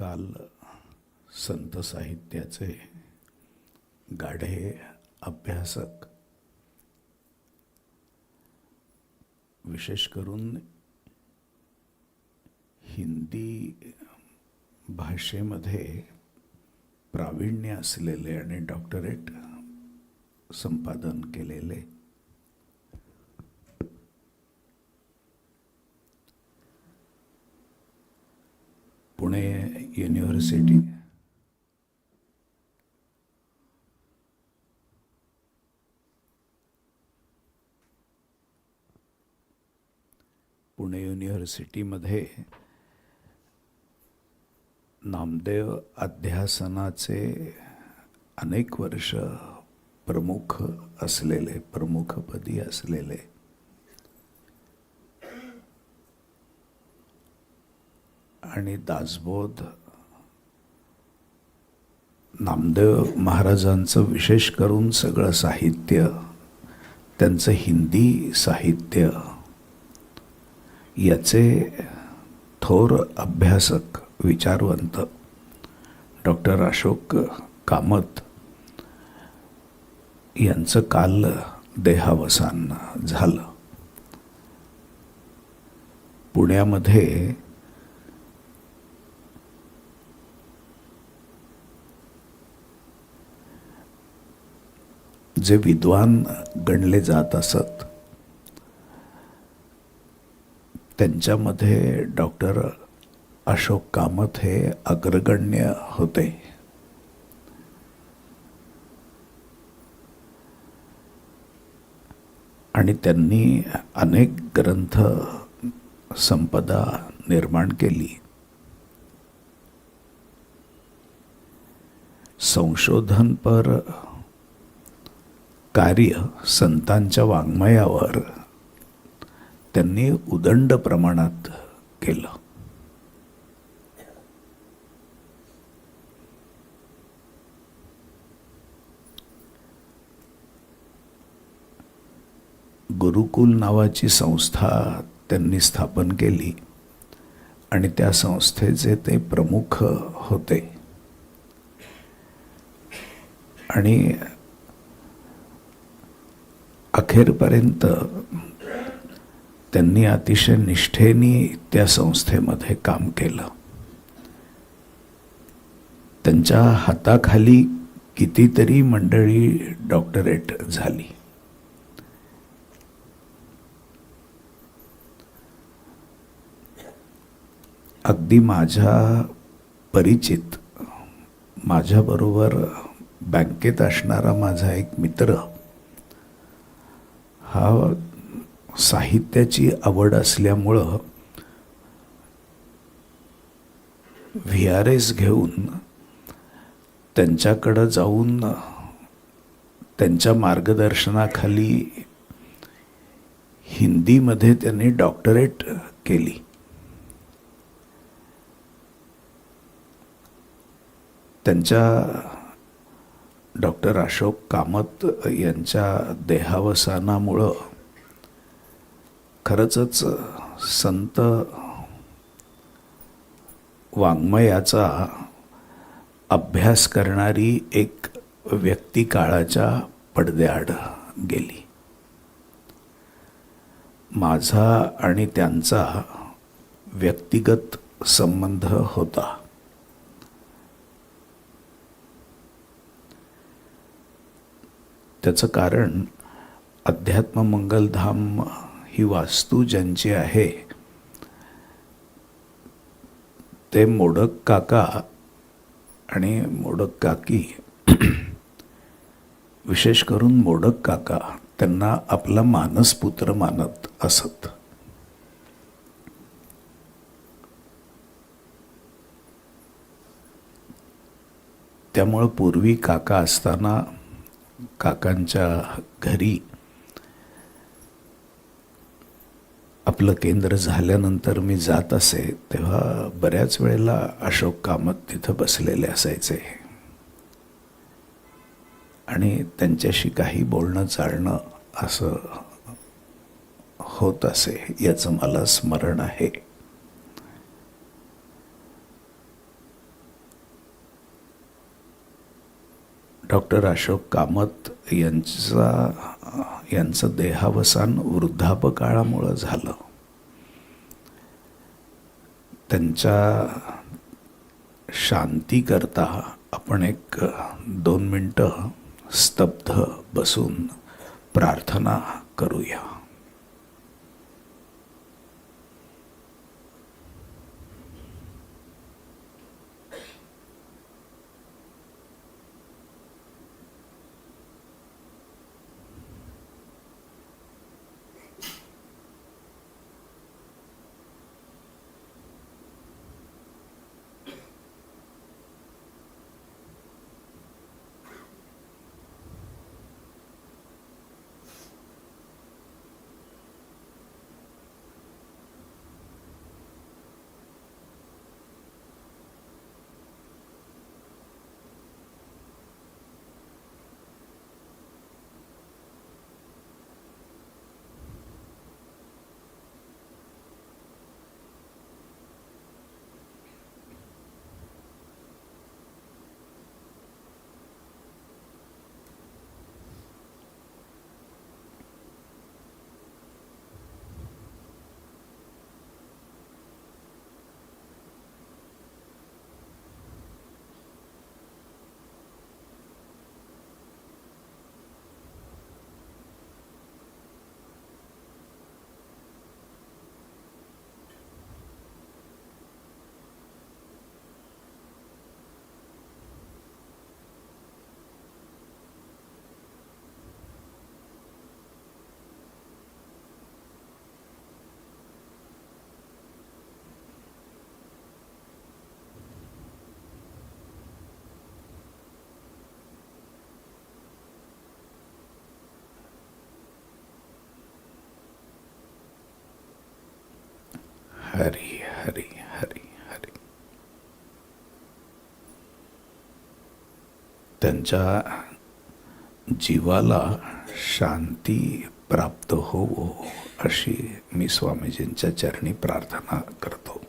काल संत साहित्याचे गाढे अभ्यासक विशेष करून हिंदी भाषेमध्ये प्रावीण्य असलेले आणि डॉक्टरेट संपादन केलेले पुणे युनिव्हर्सिटी पुणे युनिव्हर्सिटीमध्ये नामदेव अध्यासनाचे अनेक वर्ष प्रमुख असलेले प्रमुखपदी असलेले आणि दासबोध. नामदेव महाराजांचं विशेष करून सगळं साहित्य त्यांचं हिंदी साहित्य याचे थोर अभ्यासक विचारवंत डॉक्टर अशोक कामत यांचं काल देहावसान झालं. पुण्यामध्ये जे विद्वान गणले जात असत त्यांच्यामध्ये डॉक्टर अशोक कामत हे अग्रगण्य होते. आणि त्यांनी अनेक ग्रंथ संपदा निर्माण केली. संशोधनपर कार्य संतांच्या वाङ्मयावर त्यांनी उदंड प्रमाणात केलं. गुरुकुल नावाची संस्था त्यांनी स्थापन केली आणि त्या संस्थेचे ते प्रमुख होते. आणि अखेरपर्यंत त्यांनी अतिशय निष्ठेने त्या संस्थेमध्ये काम केलं. त्यांच्या हाताखाली कितीतरी मंडळी डॉक्टरेट झाली. अगदी माझ्या परिचित माझ्याबरोबर बँकेत असणारा माझा एक मित्र हा साहित्याची आवड असल्यामुळं व्ही आर एस घेऊन त्यांच्याकडं जाऊन त्यांच्या मार्गदर्शनाखाली हिंदीमध्ये त्यांनी डॉक्टरेट केली. त्यांच्या डॉक्टर अशोक कामत यांच्या देहावसानामुळं खरंच संत वाङ्मयाचा अभ्यास करणारी एक व्यक्ती काळाच्या पडद्याआड गेली. माझा आणि त्यांचा व्यक्तिगत संबंध होता. त्याचं कारण अध्यात्म मंगलधाम ही वास्तू ज्यांची आहे ते मोडक काका आणि मोडक काकी विशेष करून मोडक काका त्यांना आपला मानसपुत्र मानत असत. त्यामुळं पूर्वी काका असताना काकांच्या घरी आपलं केंद्र झाल्यानंतर मी जात असे तेव्हा बऱ्याच वेळेला अशोक कामत तिथं बसलेले असायचे. आणि त्यांच्याशी काही बोलणं चालणं असं होत असे याचं मला स्मरण आहे. डॉक्टर अशोक कामत यांचा यांचं देहावसान वृद्धापकाळामुळं झालं. त्यांच्या शांतीकरता आपण एक दोन मिनटं स्तब्ध बसून प्रार्थना करूया. हरी हरी हरी हरी. त्यांच्या जीवाला शांती प्राप्त होवो अशी मी स्वामीजींच्या चरणी प्रार्थना करतो.